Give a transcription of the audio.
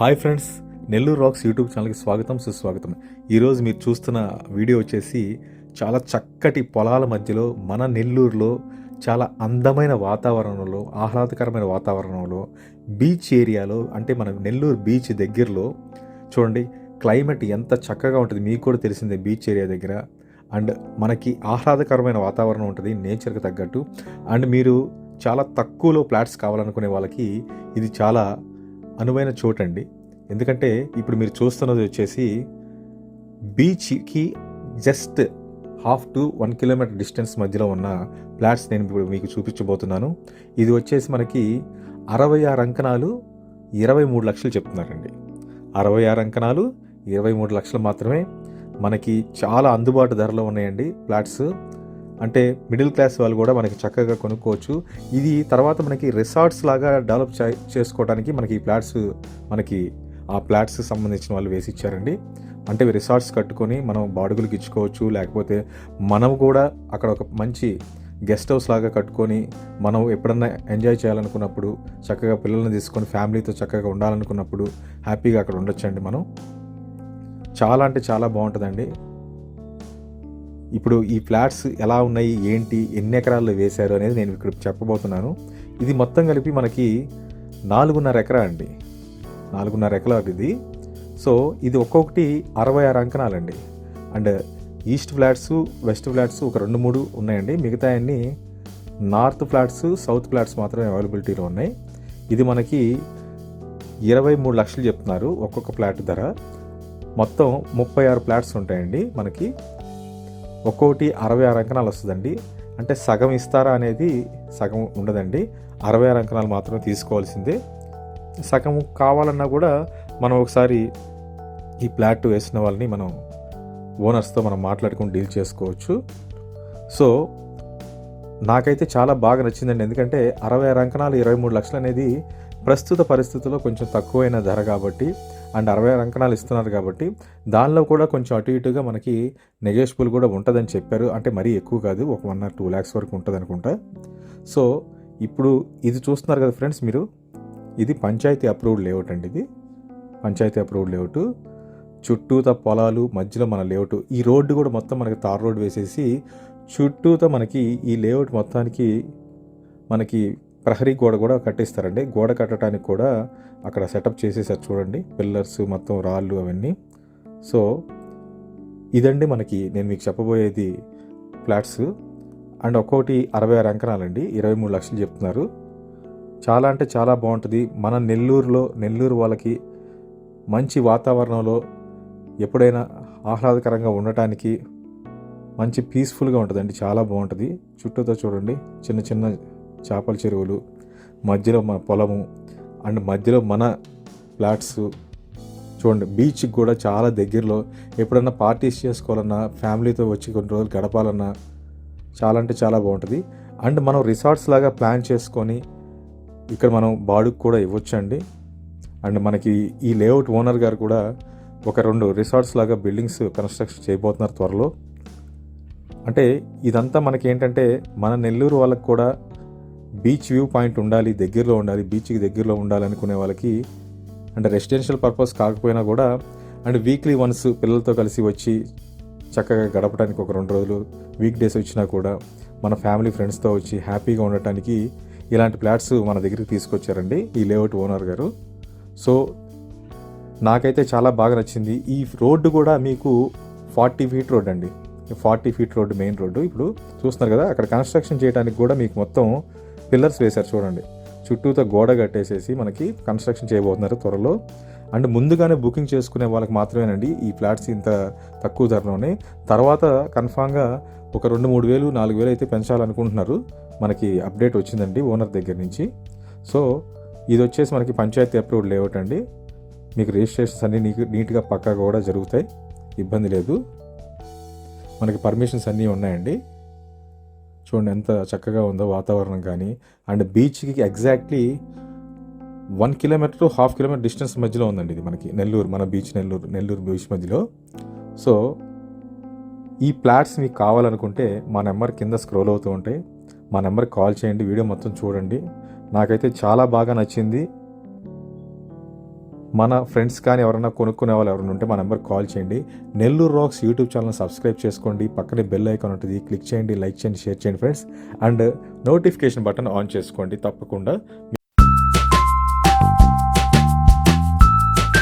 Hi friends Nellore rocks YouTube ఛానల్కి స్వాగతం సుస్వాగతం. ఈరోజు మీరు చూస్తున్న వీడియో వచ్చేసి చాలా చక్కటి పొలాల మధ్యలో మన నెల్లూరులో చాలా అందమైన వాతావరణంలో ఆహ్లాదకరమైన వాతావరణంలో బీచ్ ఏరియాలో అంటే మన నెల్లూరు బీచ్ దగ్గరలో చూడండి క్లైమేట్ ఎంత చక్కగా ఉంటుంది మీకు కూడా తెలిసిందే బీచ్ ఏరియా దగ్గర. అండ్ మనకి ఆహ్లాదకరమైన వాతావరణం ఉంటుంది నేచర్కి తగ్గట్టు. అండ్ మీరు చాలా తక్కువలో ఫ్లాట్స్ కావాలనుకునే వాళ్ళకి ఇది చాలా అనువైన చోటండి. అండి ఎందుకంటే ఇప్పుడు మీరు చూస్తున్నది వచ్చేసి బీచ్కి just half to one kilometer distance మధ్యలో ఉన్న ఫ్లాట్స్ నేను ఇప్పుడు మీకు చూపించబోతున్నాను. ఇది వచ్చేసి మనకి అరవై ఆరు అంకణాలు ఇరవై మూడు లక్షలు చెప్తున్నారండి. అరవై ఆరు అంకణాలు ఇరవై మూడు లక్షలు మాత్రమే మనకి చాలా అందుబాటు ధరలో ఉన్నాయండి ఫ్లాట్స్. అంటే మిడిల్ క్లాస్ వాళ్ళు కూడా మనకి చక్కగా కొనుక్కోవచ్చు. ఇది తర్వాత మనకి రిసార్ట్స్ లాగా డెవలప్ చే- చేసుకోవడానికి మనకి ఈ ఫ్లాట్స్ మనకి ఆ ఫ్లాట్స్ సంబంధించిన వాళ్ళు వేసి ఇచ్చారండి. అంటే రిసార్ట్స్ కట్టుకొని మనం బాడుగులకు ఇచ్చుకోవచ్చు. లేకపోతే మనం కూడా అక్కడ ఒక మంచి గెస్ట్ హౌస్ లాగా కట్టుకొని మనం ఎప్పుడన్నా ఎంజాయ్ చేయాలనుకున్నప్పుడు చక్కగా పిల్లల్ని తీసుకొని ఫ్యామిలీతో చక్కగా ఉండాలనుకున్నప్పుడు హ్యాపీగా అక్కడ ఉండొచ్చండి మనం. చాలా అంటే చాలా బాగుంటుందండి. ఇప్పుడు ఈ ఫ్లాట్స్ ఎలా ఉన్నాయి ఏంటి ఎన్ని ఎకరాల్లో వేశారు అనేది నేను ఇక్కడ చెప్పబోతున్నాను. ఇది మొత్తం కలిపి మనకి నాలుగున్నర ఎకరా అండి. నాలుగున్నర ఎకరా ఇది. సో ఇది ఒక్కొక్కటి అరవై ఆరు అంకణాలండి. And east flats west flats ఒక రెండు మూడు ఉన్నాయండి. మిగతా అన్ని నార్త్ ఫ్లాట్స్ సౌత్ ఫ్లాట్స్ మాత్రమే అవైలబిలిటీలో ఉన్నాయి. ఇది మనకి ఇరవై మూడు లక్షలు చెప్తున్నారు ఒక్కొక్క ఫ్లాట్ ధర. మొత్తం ముప్పై ఆరు ఫ్లాట్స్ ఉంటాయండి మనకి. ఒక్కోటి అరవై ఆరు అంకణాలు వస్తుందండి. అంటే సగం ఇస్తారా అనేది సగం ఉండదండి. అరవై ఆరు అంకణాలు మాత్రమే తీసుకోవాల్సిందే. సగం కావాలన్నా కూడా మనం ఒకసారి ఈ ఫ్లాట్ వేసిన వాళ్ళని మనం ఓనర్స్తో మనం మాట్లాడుకుని డీల్ చేసుకోవచ్చు. సో నాకైతే చాలా బాగా నచ్చిందండి. ఎందుకంటే అరవై ఆరు అంకణాలు ఇరవై మూడు లక్షలు అనేది ప్రస్తుత పరిస్థితుల్లో కొంచెం తక్కువైన ధర కాబట్టి అండ్ అరవై అంకణాలు ఇస్తున్నారు కాబట్టి దానిలో కూడా కొంచెం అటు ఇటుగా మనకి నెగోషియబుల్ కూడా ఉంటుందని చెప్పారు. అంటే మరీ ఎక్కువ కాదు ఒక వన్ ఆర్ టూ ల్యాక్స్ వరకు ఉంటుంది అనుకుంటా. సో ఇప్పుడు ఇది చూస్తున్నారు కదా ఫ్రెండ్స్ మీరు ఇది పంచాయతీ అప్రూవ్డ్ లేఅవుట్ అండి ఇది. పంచాయతీ అప్రూవ్డ్ లేఅవుట్ చుట్టూత పొలాలు మధ్యలో మన లేఅవుట్ ఈ రోడ్డు కూడా మొత్తం మనకి తార్ రోడ్ వేసేసి చుట్టూత మనకి ఈ లేఅవుట్ మొత్తానికి మనకి ప్రహరీ గోడ కూడా కట్టిస్తారండి. గోడ కట్టడానికి కూడా అక్కడ సెటప్ చేసేసారు చూడండి. పిల్లర్స్ మొత్తం రాళ్ళు అవన్నీ. సో ఇదండి మనకి నేను మీకు చెప్పబోయేది ఫ్లాట్స్. అండ్ ఒక్కొక్కటి అరవై ఆరు అంకణాలండి. ఇరవై మూడు లక్షలు చెప్తున్నారు. చాలా అంటే చాలా బాగుంటుంది. మన నెల్లూరులో నెల్లూరు వాళ్ళకి మంచి వాతావరణంలో ఎప్పుడైనా ఆహ్లాదకరంగా ఉండటానికి మంచి పీస్ఫుల్గా ఉంటుందండి. చాలా బాగుంటుంది. చుట్టూతో చూడండి. చిన్న చిన్న చేపల చెరువులు మధ్యలో మన పొలము అండ్ మధ్యలో మన ఫ్లాట్స్ చూడండి బీచ్కి కూడా చాలా దగ్గరలో. ఎప్పుడన్నా పార్టీస్ చేసుకోవాలన్నా ఫ్యామిలీతో వచ్చి కొన్ని రోజులు గడపాలన్నా చాలా అంటే చాలా బాగుంటుంది. అండ్ మనం రిసార్ట్స్ లాగా ప్లాన్ చేసుకొని ఇక్కడ మనం బాడుకు కూడా ఇవ్వచ్చండి. అండ్ మనకి ఈ లేఅవుట్ ఓనర్ గారు కూడా ఒక రెండు రిసార్ట్స్ లాగా బిల్డింగ్స్ కన్స్ట్రక్షన్ చేయబోతున్నారు త్వరలో. అంటే ఇదంతా మనకి ఏంటంటే మన నెల్లూరు వాళ్ళకి కూడా బీచ్ వ్యూ పాయింట్ ఉండాలి దగ్గరలో ఉండాలి బీచ్కి దగ్గరలో ఉండాలనుకునే వాళ్ళకి అంటే రెసిడెన్షియల్ పర్పస్ కాకపోయినా కూడా అండ్ వీక్లీ వన్స్ పిల్లలతో కలిసి వచ్చి చక్కగా గడపడానికి ఒక రెండు రోజులు వీక్ డేస్ వచ్చినా కూడా మన ఫ్యామిలీ ఫ్రెండ్స్తో వచ్చి హ్యాపీగా ఉండటానికి ఇలాంటి ఫ్లాట్స్ మన దగ్గరికి తీసుకొచ్చారండి ఈ లేఅవుట్ ఓనర్ గారు. సో నాకైతే చాలా బాగా నచ్చింది. ఈ రోడ్డు కూడా మీకు ఫార్టీ ఫీట్ రోడ్ అండి. Forty feet road main road. ఇప్పుడు చూస్తున్నారు కదా అక్కడ కన్స్ట్రక్షన్ చేయడానికి కూడా మీకు మొత్తం పిల్లర్స్ వేశారు చూడండి. చుట్టూతో గోడ కట్టేసేసి మనకి కన్స్ట్రక్షన్ చేయబోతున్నారు త్వరలో. అండ్ ముందుగానే బుకింగ్ చేసుకునే వాళ్ళకి మాత్రమేనండి ఈ ఫ్లాట్స్ ఇంత తక్కువ ధరలోనే. తర్వాత కన్ఫామ్గా ఒక రెండు మూడు వేలు నాలుగు వేలు అయితే పెంచాలనుకుంటున్నారు. మనకి అప్డేట్ వచ్చిందండి ఓనర్ దగ్గర నుంచి. సో ఇది వచ్చేసి మనకి పంచాయతీ అప్రూవ్డ్ లేఅవుట్ అండి. మీకు రిజిస్ట్రేషన్స్ అన్నీ నీకు నీట్గా పక్కా కూడా జరుగుతాయి. ఇబ్బంది లేదు. మనకి పర్మిషన్స్ అన్నీ ఉన్నాయండి. చూడండి ఎంత చక్కగా ఉందో వాతావరణం కానీ. అండ్ బీచ్కి exactly one kilometer to half kilometer distance మధ్యలో ఉందండి ఇది మనకి. నెల్లూరు మన బీచ్ నెల్లూరు నెల్లూరు బీచ్ మధ్యలో. సో ఈ ప్లాట్స్ మీకు కావాలనుకుంటే మా నెంబర్ కింద స్క్రోల్ అవుతూ ఉంటాయి. మా నెంబర్కి కాల్ చేయండి వీడియో మొత్తం చూడండి. నాకైతే చాలా బాగా నచ్చింది. మన ఫ్రెండ్స్ కానీ ఎవరైనా కొనుక్కునే వాళ్ళు ఎవరైనా ఉంటే మా నెంబర్ కాల్ చేయండి. Nellore rocks YouTube channel subscribe చేసుకోండి. పక్కనే బెల్ ఐకాన్ ఉంటుంది. క్లిక్ చేయండి లైక్ చేయండి షేర్ చేయండి friends and notification button on చేసుకోండి తప్పకుండా.